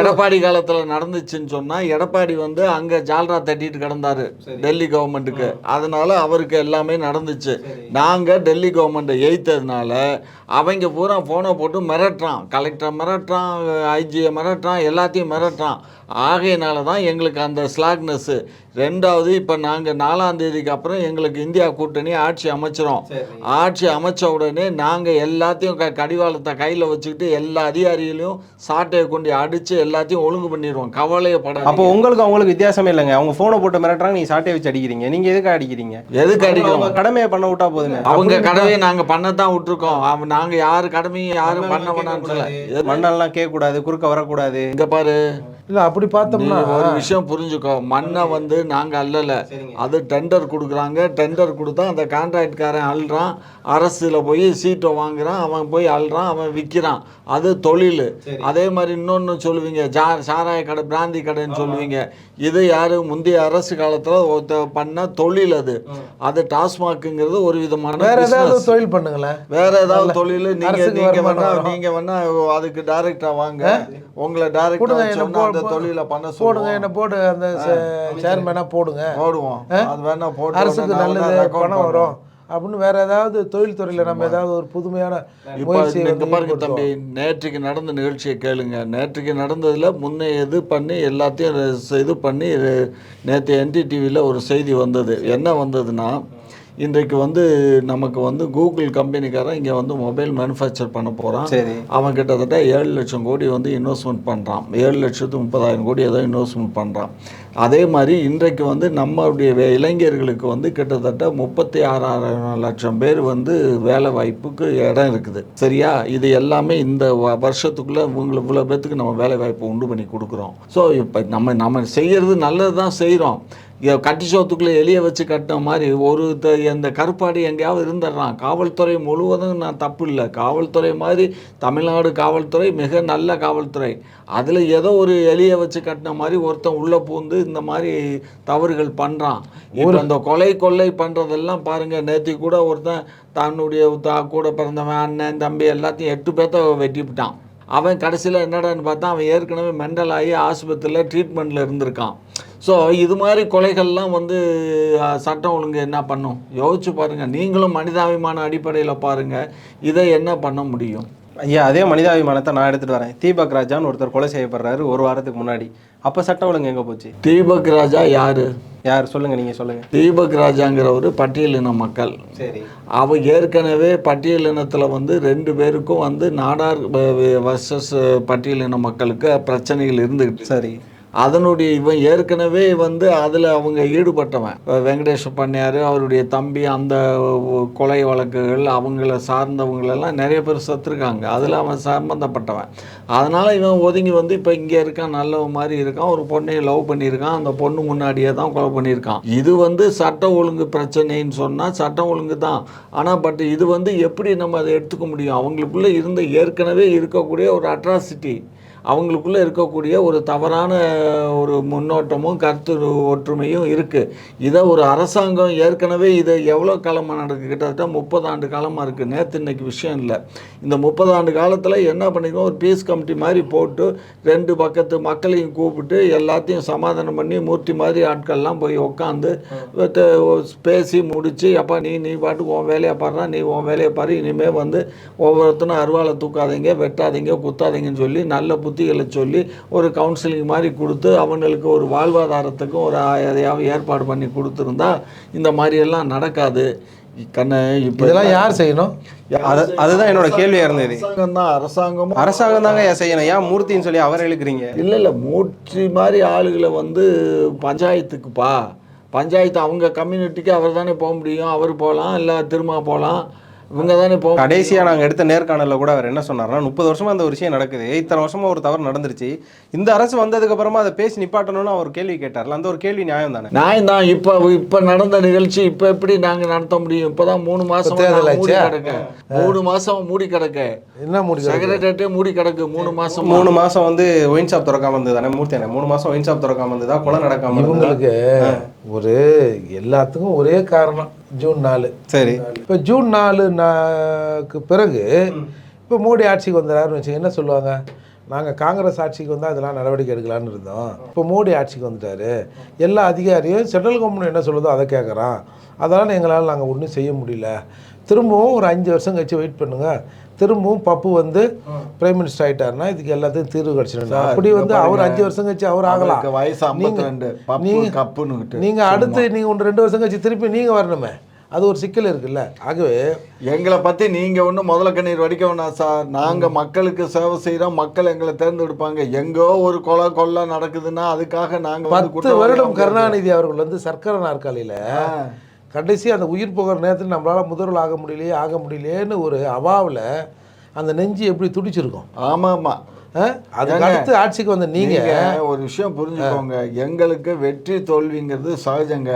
எடப்பாடி காலத்துல நடந்துச்சுன்னு சொன்னா எடப்பாடி வந்து அங்க ஜால்ரா தட்டிட்டு கிடந்தாரு டெல்லி கவர்மெண்ட்டுக்கு. அதனால அவருக்கு எல்லாமே நடந்துச்சு. நாங்க டெல்லி கவர்மெண்ட்டை எய்த்ததுனால அவங்க பூரா ஃபோனை போட்டு மிரட்டுறான். கலெக்டர் மிரட்டுறான் ஐஜியை மிரட்டுறான் எல்லாத்தையும் மிரட்டுறான். ஆகையினால தான் எங்களுக்கு அந்த ஸ்லாக்னஸ்ஸு ரெண்டாவது இப்போ நாங்கள் நாலாம் தேதிக்கு அப்புறம் எங்களுக்கு இந்தியா கூட்டணி ஆட்சி அமைச்சிரும். ஆட்சி அமைச்ச உடனே நாங்கள் எல்லாத்தையும் க கடிவாளத்தை கையில் வச்சுக்கிட்டு எல்லா அதிகாரிகளையும் சாட்டையை கொண்டு அடித்து எல்லாத்தையும் ஒழுங்கு பண்ணிடுவோம். கவலையப்பட அப்போ உங்களுக்கு அவங்களுக்கு வித்தியாசமே இல்லைங்க. அவங்க ஃபோனை போட்டு மிரட்டுறாங்க நீங்க சாட்டையை வச்சு அடிக்கிறீங்க. நீங்க எதுக்கு அடிக்கிறீங்க? எதுக்கு அடிக்கிறோம்? கடமையை பண்ண விட்டா போதுமே அவங்க கடமையை நாங்கள் பண்ணத்தான் விட்டுருக்கோம். அவ- நாங்க யாரு கடமையும் யாரும் பண்ண வேணாம்னு சொல்ல மண்ணெல்லாம் கேட்க கூடாது குறுக்க வரக்கூடாது. இங்க பாரு. இல்ல அப்படி நீ பார்த்தோம்னா ஒரு விஷயம் புரிஞ்சுக்கோ. மண்ணை வந்து நாங்க அல்லல. அது டெண்டர் கொடுக்குறாங்க. டெண்டர் கொடுத்தா அந்த கான்ட்ராக்ட்காரன் அள்ளுறான் அரசுல போய் சீட்டை வாங்குறான் அவன் போய் அள்ளுறான் அவன் விற்கிறான் அது தொழில். அதே மாதிரி இன்னொன்று சொல்லுவீங்க ஜா சாராய கடை பிராந்தி கடைன்னு சொல்லுவீங்க. இது யாரு? முந்தைய அரசு காலத்துல ஒருத்த பண்ண தொழில் அது. அது டாஸ்மாக்குங்கிறது ஒரு விதமான வேற ஏதாவது. தொழில் பண்ணுங்களேன் வேற ஏதாவது தொழில் நீங்க அரசுக்கு நீங்க வருமானம் வேணா வரும். நீங்க வேணா அதுக்கு டைரக்டா வாங்க. உங்களை டைரக்டா கொடுங்க என்ன சொன்னா அந்த தொழிலை பண்ண போடுங்க என்ன போடு அந்த சேர்மேனா போடுங்க. போடுவோம். அது வேணா போட்டு அரசுக்கு நல்லது பணம். வரும். அப்படின்னு வேற ஏதாவது தொழில் துறையில நம்ம ஏதாவது ஒரு புதுமையான பாருங்க தம்பி. நேற்றுக்கு நடந்த நிகழ்ச்சியை கேளுங்க. நேற்றுக்கு நடந்ததுல முன்னே இது பண்ணி எல்லாத்தையும் இது பண்ணி நேற்று என்டிடிவியில் ஒரு செய்தி வந்தது. என்ன வந்ததுன்னா இன்றைக்கு வந்து நமக்கு வந்து கூகுள் கம்பெனிக்காரன் இங்கே வந்து மொபைல் மேனுஃபேக்சர் பண்ண போகிறான் சரி. அவன் கிட்டத்தட்ட ஏழு லட்சம் கோடி வந்து இன்வெஸ்ட்மெண்ட் பண்ணுறான் ஏழு லட்சத்து முப்பதாயிரம் கோடி ஏதோ இன்வெஸ்ட்மெண்ட் பண்ணுறான் அதே மாதிரி இன்றைக்கு வந்து நம்மளுடைய வே- இளைஞர்களுக்கு வந்து கிட்டத்தட்ட முப்பத்தி ஆறாயிரம் லட்சம் பேர் வந்து வேலை வாய்ப்புக்கு இடம் இருக்குது. சரியா? இது எல்லாமே இந்த வ- வருஷத்துக்குள்ள உங்களை இவ்வளோ பேர்த்துக்கு நம்ம வேலை வாய்ப்பு உண்டு பண்ணி கொடுக்குறோம். ஸோ இப்போ நம்ம நம்ம செய்கிறது நல்லது தான் செய்கிறோம் கட்டி சோத்துக்குள்ளே எளிய வச்சு கட்டின மாதிரி ஒரு த- இந்த கருப்பாடி எங்கேயாவது இருந்துடுறான். காவல்துறை முழுவதும் நான் தப்பு இல்லை. காவல்துறை மாதிரி தமிழ்நாடு காவல்துறை மிக நல்ல காவல்துறை. அதில் ஏதோ ஒரு எலியை வச்சு கட்டின மாதிரி ஒருத்தன் உள்ளே பூந்து இந்த மாதிரி தவறுகள் பண்ணுறான் இப்போ அந்த கொலை கொள்ளை பண்ணுறதெல்லாம் பாருங்கள் நேற்று கூட ஒருத்தன் தன்னுடைய தா கூட பிறந்தவன் அண்ணன் தம்பி எல்லாத்தையும் எட்டு பேர்த்த வெட்டிவிட்டான் அவன் கடைசியில் என்னடான்னு பார்த்தா அவன் ஏற்கனவே மெண்டல் ஆகி ஆஸ்பத்திரியில் ட்ரீட்மெண்ட்டில் இருந்திருக்கான். ஸோ இது மாதிரி கொலைகள்லாம் வந்து சட்டம் ஒழுங்கு என்ன பண்ணும்? யோசிச்சு பாருங்கள் நீங்களும் மனிதாபிமான அடிப்படையில் பாருங்கள் இதை என்ன பண்ண முடியும்? ஐயா அதே மனிதாபிமானத்தை நான் எடுத்துட்டு வரேன். தீபக் ராஜான்னு ஒருத்தர் கொலை செய்யப்படுறாரு ஒரு வாரத்துக்கு முன்னாடி. அப்ப சட்டம் ஒழுங்கு எங்க போச்சு? தீபக் ராஜா யாரு? யார்? சொல்லுங்க நீங்க சொல்லுங்க. தீபக் ராஜாங்கிறவர் பட்டியலின மக்கள். சரி. அவ ஏற்கனவே பட்டியலினத்தில் வந்து ரெண்டு பேருக்கும் வந்து நாடார் வர்சஸ் பட்டியலின மக்களுக்கு பிரச்சனைகள் இருந்துகிட்டு சரி. அதனுடைய இவன் ஏற்கனவே வந்து அதில் அவங்க ஈடுபட்டவன். வெங்கடேஷ வெங்கடேஷ் அவருடைய தம்பி அந்த கொலை வழக்குகள் அவங்கள சார்ந்தவங்களெல்லாம் நிறைய பேர் சத்துருக்காங்க. அதில் அவன் சம்மந்தப்பட்டவன் அதனால் இவன் ஒதுங்கி வந்து இப்போ இங்கே இருக்கான் நல்லவன் மாதிரி இருக்கான் ஒரு பொண்ணையை லவ் பண்ணியிருக்கான் அந்த பொண்ணு முன்னாடியே தான் கொலை பண்ணியிருக்கான். இது வந்து சட்ட ஒழுங்கு பிரச்சனைன்னு சொன்னால் சட்டம் ஒழுங்கு தான். ஆனால் பட் இது வந்து எப்படி நம்ம அதை எடுத்துக்க முடியும்? அவங்களுக்குள்ளே இருந்த ஏற்கனவே இருக்கக்கூடிய ஒரு அட்ராசிட்டி அவங்களுக்குள்ளே இருக்கக்கூடிய ஒரு தவறான ஒரு முன்னோட்டமும் கருத்து ஒற்றுமையும் இருக்குது இதை ஒரு அரசாங்கம் ஏற்கனவே இதை எவ்வளோ காலமாக நடக்கு? கிட்டத்தட்ட முப்பது ஆண்டு காலமாக இருக்குது நேற்று இன்றைக்கி விஷயம் இல்லை. இந்த முப்பது ஆண்டு காலத்தில் என்ன பண்ணிருக்கோம்? ஒரு பீஸ் கமிட்டி மாதிரி போட்டு ரெண்டு பக்கத்து மக்களையும் கூப்பிட்டு எல்லாத்தையும் சமாதானம் பண்ணி மூர்த்தி மாதிரி ஆட்கள்லாம் போய் உட்காந்து பேசி முடித்து அப்பா நீ நீ பாட்டு உன் வேலையை பாடுறா நீ உன் வேலையை பாரு இனிமேல் வந்து ஒவ்வொருத்தனும் அருவாளை தூக்காதீங்க வெட்டாதீங்க குத்தாதீங்கன்னு சொல்லி நல்ல புத்திகளை சொல்லி ஒரு கவுன்சிலிங் மாதிரி கொடுத்து அவங்களுக்கு ஒரு வாழ்வாதாரத்துக்கும் ஒரு எதையாவது ஏற்பாடு பண்ணி கொடுத்துருந்தா இந்த மாதிரியெல்லாம் நடக்காது. கண்ணு இப்போ இதெல்லாம் யார் செய்யணும்? அது அதுதான் என்னோட கேள்வியா இருந்தது. அரசாங்கம் தான் அரசாங்கமும் அரசாங்கம் தாங்க ஏன் செய்யணும்? ஏன் மூர்த்தின்னு சொல்லி அவர் இழுக்கிறீங்க? இல்லை இல்லை மூர்த்தி மாதிரி ஆளுகளை வந்து பஞ்சாயத்துக்குப்பா. பஞ்சாயத்து அவங்க கம்யூனிட்டிக்கு அவர் தானே போக முடியும். அவர் போகலாம் இல்லை திரும்ப போகலாம். இவங்க தானே போக கடைசியா நாங்க எடுத்த நேர்காணல்ல கூட அவர் என்ன சொன்னார்னா முப்பது வருஷமா அந்த ஒரு விஷயம் நடக்குது. இத்தனை வருஷமா ஒரு தவறு நடந்துருச்சு. இந்த அரசு வந்ததுக்கு அப்புறமா அதை பேசி நிப்பாட்டணும்னு அவர் கேள்வி கேட்டார்ல அந்த ஒரு கேள்வி நியாயம் தானே? நான் தான். இப்போ இப்போ நடந்த நிகழ்ச்சி இப்போ எப்படி நாங்கள் நடத்த முடியும்? இப்போ தான் மூணு மாதம் மூடி? கிடக்க. மூணு மாதம் மூடி கிடக்க. என்ன முடியும் செக்ரட்டேரியட்டே மூடி கிடக்கு. மூணு மாதம் மூணு மாசம் வந்து ஒயின் ஷாப் திறக்காம இருந்தது தானே மூர்த்தி மூணு மாசம் ஒயின் ஷாப் திறக்காம இருந்ததா கொலை நடக்காம இவங்களுக்கு ஒரு எல்லாத்துக்கும் ஒரே காரணம் ஜூன் நாலு. சரி. இப்போ ஜூன் நாலு நாக்கு பிறகு இப்போ மோடி ஆட்சிக்கு வந்துடுறாருன்னு வச்சுங்க என்ன சொல்லுவாங்க? நாங்கள் காங்கிரஸ் ஆட்சிக்கு வந்தால் இதெல்லாம் நடவடிக்கை எடுக்கலான்னு இருந்தோம். இப்போ மோடி ஆட்சிக்கு வந்துட்டாரு. எல்லா அதிகாரியும் சென்ட்ரல் கவர்மெண்ட் என்ன சொல்லுதோ அதை கேட்குறான் அதனால் எங்களால் நாங்கள் ஒன்றும் செய்ய முடியல. திரும்பவும் ஒரு அஞ்சு வருஷம் கழிச்சு வெயிட் பண்ணுங்க. திரும்பவும் பப்பு வந்து பிரைம் மினிஸ்டர் ஆயிட்டாருன்னா இதுக்கு எல்லாத்தையும் தீர்வு கிடச்சிடும் அப்படி வந்து அவர் அஞ்சு வருஷம் கழிச்சு அவர் ஆகலாம். வயசு நீங்க- 52 பப்பு நீங்க- கப்புன்னுகிட்டு நீங்க அடுத்து நீங்க ஒன்று ரெண்டு வருஷம் கழிச்சு திருப்பி நீங்க வரணுமே. அது ஒரு சிக்கல் இருக்குல்ல. ஆகவே எங்களை பத்தி நீங்க ஒன்றும் முதல்ல கண்ணீர் வடிக்க வேணாம் சார். நாங்க மக்களுக்கு சேவை செய்யறோம் மக்கள் எங்களை தேர்ந்தெடுப்பாங்க. எங்கோ ஒரு கொலை கொள்ளை நடக்குதுன்னா அதுக்காக நாங்க வந்து பத்து வருடம் கருணாநிதி அவர்கள் வந்து சர்க்கரை நாற்காலியில கடைசி அந்த உயிர் போகிற நேரத்தில் நம்மளால முதல்வர் ஆக முடியலையே ஆக முடியலையேன்னு ஒரு அவாவில் அந்த நெஞ்சு எப்படி துடிச்சிருக்கும்? ஆமா ஆமா. ஆ? அதுக்கு அடுத்து ஆட்சிக்கு வந்த நீங்க நீங்க ஒரு விஷயம் புரிஞ்சுக்கோங்க. எங்களுக்கு வெற்றி தோல்விங்கிறது சகஜங்க.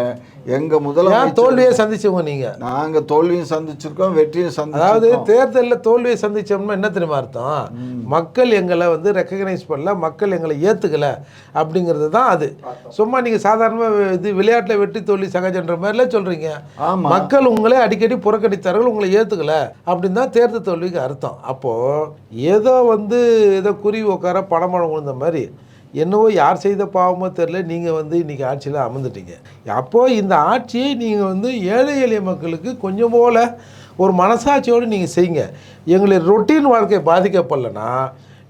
எங்க முதல்ல தோல்வியை சந்திச்சவங்க நீங்க? நாங்க தோல்வியும் சந்திச்சிருக்கோம் வெற்றியும் அதாவது தேர்தலில் தோல்வியை சந்திச்சோம்னா என்ன தெரியுமா அர்த்தம்? மக்கள் எங்களை வந்து ரெக்கக்னைஸ் பண்ணல மக்கள் எங்களை ஏற்றுக்கல அப்படிங்கிறது தான் அது. சும்மா நீங்கள் சாதாரணமாக இது விளையாட்டில் வெற்றி தோல்வி சகஜன்ற மாதிரிலாம் சொல்கிறீங்க ஆமா. மக்கள் உங்களை அடிக்கடி புறக்கணித்தார்கள் உங்களை ஏற்றுக்கல அப்படின்னு தான் தேர்தல் தோல்விக்கு அர்த்தம். அப்போது ஏதோ வந்து ஏதோ குருவி உட்கார பணமழை விழுந்த மாதிரி என்னவோ யார் செய்த பாவமோ தெரில நீங்கள் வந்து இன்றைக்கி ஆட்சியில் அமர்ந்துட்டீங்க. அப்போது இந்த ஆட்சியை நீங்கள் வந்து ஏழை எளிய மக்களுக்கு கொஞ்சம் போல் ஒரு மனசாட்சியோடு நீங்கள் செய்யுங்க. எங்களுடைய ரொட்டீன் வாழ்க்கை பாதிக்கப்படலைன்னா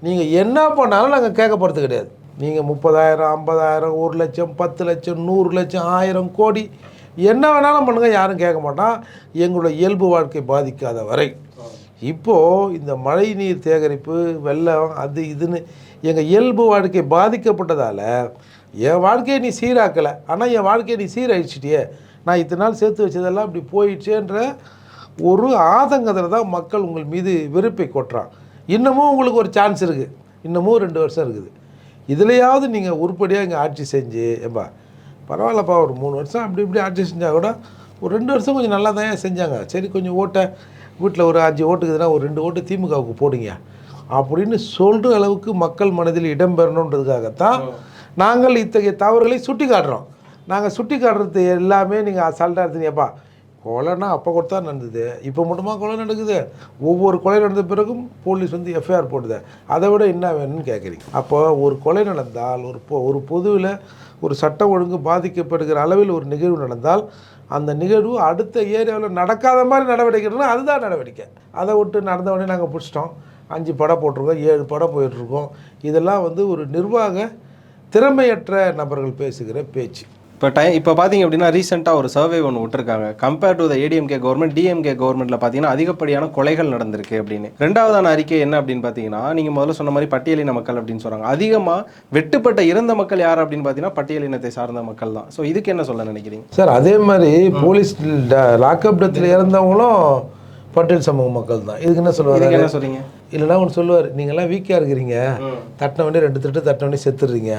நீங்கள் என்ன பண்ணாலும் நாங்கள் கேட்கப்படுறது கிடையாது. நீங்கள் முப்பதாயிரம் ஐம்பதாயிரம் ஒரு லட்சம் பத்து லட்சம் நூறு லட்சம் ஆயிரம் கோடி என்ன வேணாலும் பண்ணுங்கள் யாரும் கேட்க மாட்டான். எங்களோட இயல்பு வாழ்க்கை பாதிக்காத வரை. இப்போது இந்த மழை நீர் சேகரிப்பு வெள்ளம் அது இதுன்னு எங்கள் இயல்பு வாழ்க்கை பாதிக்கப்பட்டதால் என் வாழ்க்கையை நீ சீராக்கலை. ஆனால் என் வாழ்க்கையை நீ சீரழிச்சிட்டியே. நான் இத்தனை நாள் சேர்த்து வச்சதெல்லாம் இப்படி போயிடுச்சேன்ற ஒரு ஆதங்கத்தில் தான் மக்கள் உங்கள் மீது வெறுப்பை கொட்டுறான். இன்னமும் உங்களுக்கு ஒரு சான்ஸ் இருக்குது இன்னமும் ரெண்டு வருஷம் இருக்குது. இதுலையாவது நீங்கள் உருப்படியாக இங்கே ஆட்சி செஞ்சு ஏம்பா பரவாயில்லப்பா ஒரு மூணு வருஷம் அப்படி இப்படி ஆட்சி செஞ்சால் கூட ஒரு ரெண்டு வருஷம் கொஞ்சம் நல்லா தான் செஞ்சாங்க. சரி கொஞ்சம் ஓட்டை வீட்டில் ஒரு அஞ்சு ஓட்டுக்குதுன்னா ஒரு ரெண்டு ஓட்டு திமுகவுக்கு போடுங்க அப்படின்னு சொல்கிற அளவுக்கு மக்கள் மனதில் இடம்பெறணுன்றதுக்காகத்தான் நாங்கள் இத்தகைய தவறுகளை சுட்டி காட்டுறோம் நாங்கள் சுட்டி காட்டுறது எல்லாமே நீங்கள் அசால்ட்டாக இருந்தீங்கப்பா கொலைனா அப்போ கொடுத்தா நடந்தது. இப்போ மட்டுமா கொலை நடக்குது? ஒவ்வொரு கொலை நடந்த பிறகும் போலீஸ் வந்து எஃப்ஐஆர் போடுது. அதை விட என்ன வேணும்னு கேட்குறீங்க அப்போ ஒரு கொலை நடந்தால் ஒரு பொ ஒரு பொதுவில் ஒரு சட்ட ஒழுங்கு பாதிக்கப்படுகிற அளவில் ஒரு நிகழ்வு நடந்தால் அந்த நிகழ்வு அடுத்த ஏரியாவில் நடக்காத மாதிரி நடவடிக்கைன்னா அதுதான் நடவடிக்கை. அதை விட்டு நடந்த உடனே நாங்கள் பிடிச்சிட்டோம். அஞ்சு படம் போட்டிருக்கோம் ஏழு படம் போயிட்டுருக்கோம். இதெல்லாம் வந்து ஒரு நிர்வாக திறமையற்ற நபர்கள் பேசுகிற பேச்சு. இப்போ டைம் இப்போ பார்த்தீங்க அப்படின்னா ரீசெண்டாக ஒரு சர்வே ஒன்று விட்டுருக்காங்க. Compare to the ADMK government DMK கவர்மெண்ட்டில் பார்த்தீங்கன்னா அதிகப்படியான கொலைகள் நடந்திருக்கு அப்படின்னு. ரெண்டாவதான அறிக்கை என்ன அப்படின்னு பார்த்தீங்கன்னா நீங்கள் முதல்ல சொன்ன மாதிரி பட்டியலின மக்கள் அப்படின்னு சொல்கிறாங்க அதிகமாக வெட்டுப்பட்ட இறந்த மக்கள் யார் அப்படின்னு பார்த்தீங்கன்னா பட்டியலினத்தை சார்ந்த மக்கள் தான். ஸோ இதுக்கு என்ன சொல்ல நினைக்கிறீங்க? சார் அதே மாதிரி போலீஸ் லாக்அப் டெத்தில் இறந்தவங்களும் பட்டியல் சமூக மக்கள் தான். இதுக்கு என்ன சொல்லுவார்? என்ன சொல்றீங்க? இல்லைன்னா ஒன்று சொல்லுவார் நீங்கள்லாம் வீக்காக இருக்கிறீங்க. தட்டின வண்டி ரெண்டு திட்டு தட்டின வண்டி செத்துடுறீங்க.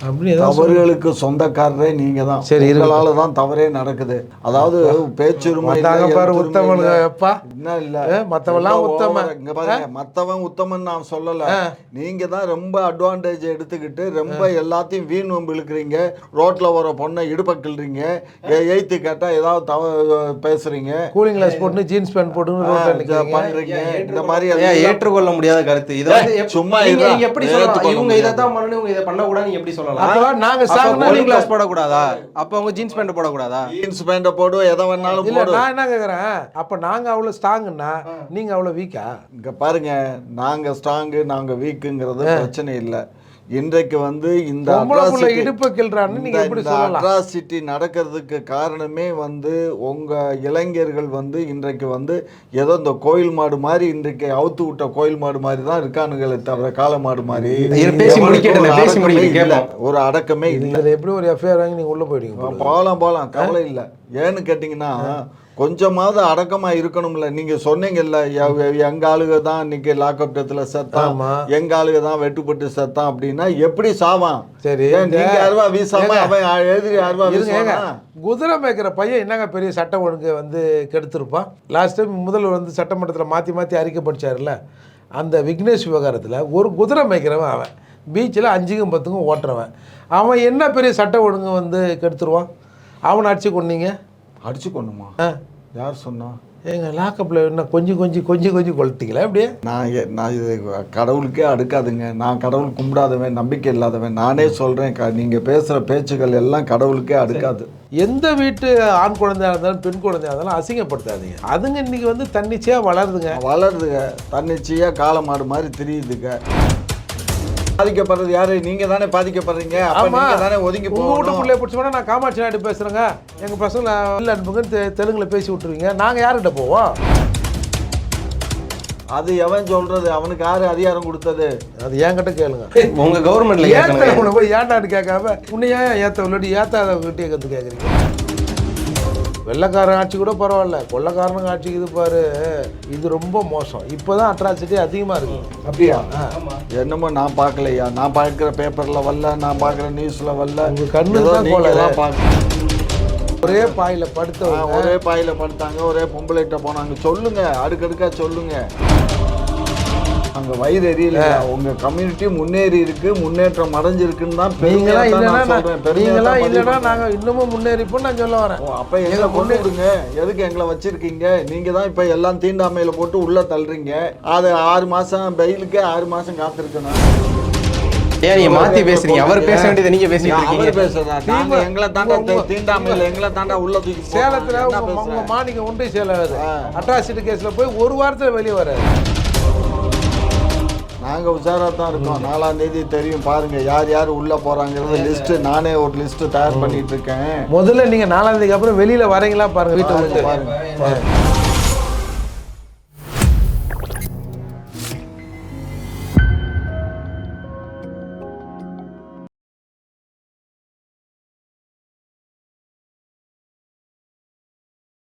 தவறுகளுக்கு சொந்தக்காரரே நீங்க தான் சரி. உங்களால தான் தவறே நடக்குது. அதாவது பேச்சுரிமை பாரு உத்தமனுங்க இல்ல. எப்பா என்ன இல்ல. ரொம்ப உத்தமன். இங்க பாருங்க மத்தவன் உத்தமன் நான் சொல்லல. நீங்க தான் ரொம்ப அட்வான்டேஜ் எடுத்துக்கிட்டு ரொம்ப எல்லாத்தையும் வீண் வம்பு இழுக்கிறீங்க. ரோட்ல வர பொண்ணை இடுப்ப கிள்றீங்க எய்த்து கேட்டா ஏதாவது தவ பேசுறீங்க. கூலிங் கிளாஸ் போட்டு ஜீன்ஸ் பேண்ட் போட்டு பண்றீங்க. இந்த மாதிரி ஏற்றுக்கொள்ள முடியாத கருத்து. இதை சும்மா எப்படி இவங்க. இதை தான் பண்ணணும் இவங்க இதை பண்ணக்கூடாது நீங்க எப்படி சொல்லலாம். அப்போ நாங்க நீங்க- கிளாஸ் போடக்கூடாதா? அப்ப அவங்க ஜீன்ஸ் பேண்ட் போடக்கூடாதா? ஜீன்ஸ் பேண்ட போடு எதை வேணாலும் இல்ல போடு. நான் என்ன கேக்குறேன்? அப்ப நாங்க அவ்வளவு ஸ்ட்ராங்குன்னா நீங்க அவ்வளவு வீக்கா இங்க பாருங்க நாங்க ஸ்ட்ராங்கு நாங்க வீக்குங்கிறது பிரச்சனை இல்லை. இன்றைக்கு வந்து இந்த இடுப்பை கிள்றான்னு நீங்க எப்படி சொல்லலாம்? Atrocity நடக்கிறதுக்கு காரணமே வந்து உங்க இளைஞர்கள் வந்து இன்றைக்கு வந்து ஏதோ இந்த கோயில் மாடு மாதிரி இன்றைக்கு அவுத்து விட்ட கோயில் மாடு மாதிரி தான் இருக்கானுங்களே தவிர காளை மாடு மாதிரி. ஒரு அடக்கமே இல்லை. எப்படி ஒரு எஃப்ஐஆர் வாங்கி நீங்க உள்ள போயிடுவீங்க போல. போகலாம் போகலாம் கவலை இல்லை. ஏன்னு கேட்டிங்கன்னா கொஞ்சமாவது அடக்கமா இருக்கணும்ல. நீங்க சொன்னீங்கல்ல எ- எங்க ஆளுக தான் இன்னைக்கு லாக்அப் டெத்துல செத்தான். ஆமா. எங்க ஆளுக தான் வெட்டுப்பட்டு செத்தான் அப்படின்னா எப்படி சாவான்? சரி ஏன் இந்த- நீங்க அருவா வீசாம அவன் எதிரி அருவா. வீசுவானா? குதிரை மேய்க்கிற பையன் என்னங்க பெரிய சட்டம் ஒழுங்கு வந்து கெடுத்திருப்பான்? லாஸ்ட் டைம் முதல்வர் வந்து சட்டமன்றத்தில் மாற்றி மாற்றி அறிக்கை அந்த விக்னேஷ் விவகாரத்தில் ஒரு குதிரை மேய்க்கிறவன் அவன். பீச்சில் அஞ்சுக்கும் பத்துக்கும் ஓட்டுறவன். அவன் என்ன பெரிய சட்ட ஒழுங்கு வந்து கெடுத்துருவான்? அவனை அடிச்சு கொன்னீங்க? அடிச்சு கொண்டுமா யார் சொன்னா? எங்க லாக்கப்பில் என்ன கொஞ்சம் கொஞ்சம் கொஞ்சம் கொஞ்சம் கொளுத்திங்களா அப்படியே நான் நான் இது கடவுளுக்கே அடுக்காதுங்க. நான் கடவுள் கும்பிடாதவன் நம்பிக்கை இல்லாதவன். நானே சொல்கிறேன் க நீங்கள் பேசுகிற பேச்சுக்கள் எல்லாம் கடவுளுக்கே அடுக்காது. எந்த வீட்டு ஆண் குழந்தையா இருந்தாலும் பெண் குழந்தையா இருந்தாலும் அசிங்கப்படுத்தாதீங்க. அதுங்க இன்னைக்கு வந்து தன்னிச்சையாக வளருதுங்க. வளருதுங்க. தன்னிச்சையாக காளமாடு மாதிரி தெரியுதுங்க. பாதிக்கப்படுறது யாரு? நீங்க தானே பாதிக்கப்படுறீங்க. அப்ப ஆமா. தானே ஒதுங்கி உங்க வீட்டு பிள்ளைய பிடிச்சோன்னா நான் காமாட்சி நாயுடு பேசுறேங்க. எங்க பசங்களை இல்லை அனுப்புங்கன்னு தெ- தெலுங்குல பேசி விட்டுருவீங்க. நாங்க யார்கிட்ட போவோம்? அது எவன் சொல்றது? அவனுக்கு யாரு அதிகாரம் கொடுத்தது? அது என்கிட்ட கேளுங்க. உங்க கவர்மெண்ட்ல உன போய் ஏன்டான்னு கேட்காம? உன்னை ஏன் ஏத்த உள்ளடி ஏத்தாத கிட்டே கத்து கேட்குறீங்க வெள்ளைக்காரன் ஆட்சி கூட பரவாயில்ல. கொள்ளைக்காரனுங்க ஆட்சிக்கு இது பாரு. இது ரொம்ப மோசம். இப்போதான் அட்ராசிட்டி அதிகமா இருக்கு. அப்படியா? என்னமோ நான் பார்க்கலையா? நான் பார்க்குற பேப்பர்ல வரல நான் பார்க்குற நியூஸ்ல வரல. உங்க கண்ணு தான். தான் பார்க்க- ஒரே பாயில படுத்த ஒரே பாயில படுத்தாங்க ஒரே பொம்பளைகிட்ட போனாங்க. சொல்லுங்க அடுக்கடுக்கா சொல்லுங்க. அங்க வயிறு எரியல உங்க கம்யூனிட்டி முன்னேறி இருக்கு முன்னேற்றம் அடைஞ்சிருக்குன்னு தான் பெருமையா தான் பதிவு இல்லைன்னா பண்றேன். நாங்க இன்னமும் முன்னேறிப்போம் நான் சொல்ல வரேன். அப்ப எங்களை கொண்டு விடுங்க. எதுக்கு எங்களை வச்சிருக்கீங்க? நீங்க தான் இப்ப எல்லாம் தீண்டாமையில போட்டு உள்ள தள்ளுறீங்க. அது ஆறு மாசம் பெயிலுக்கே ஆறு மாசம் காத்திருக்கணும் ஏன் நீங்க மாத்தி பேசுறீங்க? அவர் பேச வேண்டியதை நீங்க பேசிட்டு அவர் இருக்கீங்க பேசுறா நாங்க எங்களை தாண்டா தீ- தீண்டாமையில எங்களை தாண்டா உள்ள தூக்கி. சேலத்துல உங்க? மாணிக்க ஒன்றிய செயலாளர். அட்ராசிட்டி கேஸ்ல போய் ஒரு வாரத்துல வெளியே வராரு நாங்க உஷாரா தான் இருக்கோம். நாலாம் தேதி தெரியும். பாருங்க யார் யார் உள்ள போறாங்கிறது லிஸ்ட் நானே ஒரு லிஸ்ட் தயார் பண்ணிட்டு இருக்கேன். முதல்ல நீங்க நாலாம் தேதிக்கு அப்புறம் வெளியில வரீங்களா பாருங்க விட்டு பாருங்க.